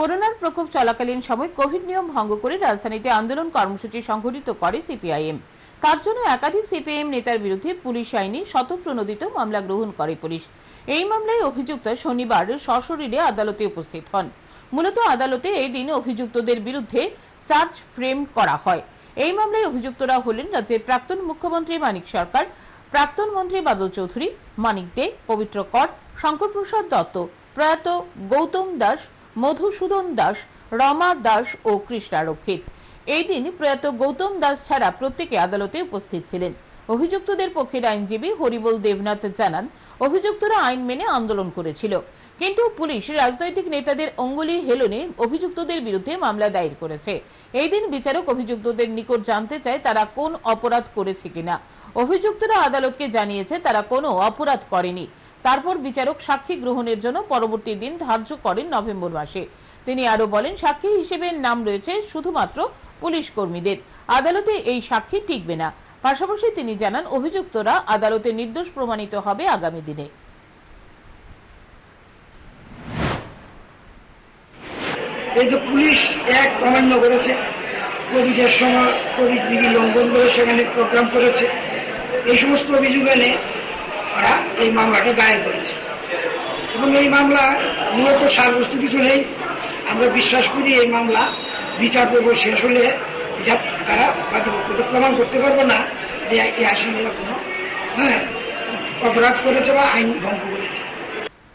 করোনার প্রকোপ চলাকালীন সময় কোভিড নিয়ম ভঙ্গ করে রাজধানীতে আন্দোলন কর্মসূচি সংঘটিত করে সিপিআইএম। তার জন্য একাধিক সিপিআইএম নেতার বিরুদ্ধে পুলিশ আইনে শতপ্রণোদিত মামলা গ্রহণ করে পুলিশ। এই মামলায় অভিযুক্ত শনিবার সশরীরে আদালতে উপস্থিত হন। মূলত আদালতে এই দিন অভিযুক্তদের বিরুদ্ধে চার্জ ফ্রেম করা হয়। এই মামলায় অভিযুক্তরা হলেন রাজ্যের প্রাক্তন মুখ্যমন্ত্রী মানিক সরকার, প্রাক্তন মন্ত্রী বাদল চৌধুরী, মানিক দে, পবিত্র কর শঙ্করপ্রসাদ দত্ত, প্রয়াত গৌতম দাস মধুসূদন দাস, রমা দাস ও কৃষ্ণা রক্ষিত। এই দিন প্রয়াত গৌতম দাস ছাড়া প্রত্যেকে আদালতে উপস্থিত ছিলেন। অভিযুক্তদের পক্ষের আইনজীবী হরিবল দেবনাথ জানান, অভিযুক্তরা আইন মেনে আন্দোলন করেছিল। কিন্তু পুলিশ রাজনৈতিক নেতাদের অঙ্গুলি হেলনে অভিযুক্তদের বিরুদ্ধে মামলা দায়ের করেছে। এই দিন বিচারক অভিযুক্তদের নিকট জানতে চায় তারা কোন অপরাধ করেছে কিনা। অভিযুক্তরা আদালতকে জানিয়েছে তারা কোনো অপরাধ করেনি। তারপর বিচারক সাক্ষী গ্রহণের জন্য পরবর্তী দিন ধার্য করেন নভেম্বর মাসে। তিনি আরও বলেন, সাক্ষী হিসেবে নাম রয়েছে শুধুমাত্র পুলিশ কর্মীদের। আদালতে এই সাক্ষী টিকবে না। পাশাপাশি তিনি জানান, অভিযুক্তরা আদালতে নির্দোষ প্রমাণিত হবে আগামী দিনে। এই যে পুলিশ এক অমান্য করেছে, কোভিডের সময় কোভিড বিধি লঙ্ঘন করে সেখানে প্রোগ্রাম করেছে, এই সমস্ত অভিযোগ এনে ওরা এই মামলাটা দায়ের করেছে। এবং এই মামলা মূলত সারবস্তু কিছু নেই। আমরা বিশ্বাস করি এই মামলা বিচার পর্ব শেষ হলে এটা তারা প্রতিপক্ষকে প্রমাণ করতে পারব না যে এই আসামিরা কোনো হ্যাঁ অপরাধ করেছে বা আইন ভঙ্গ করেছে।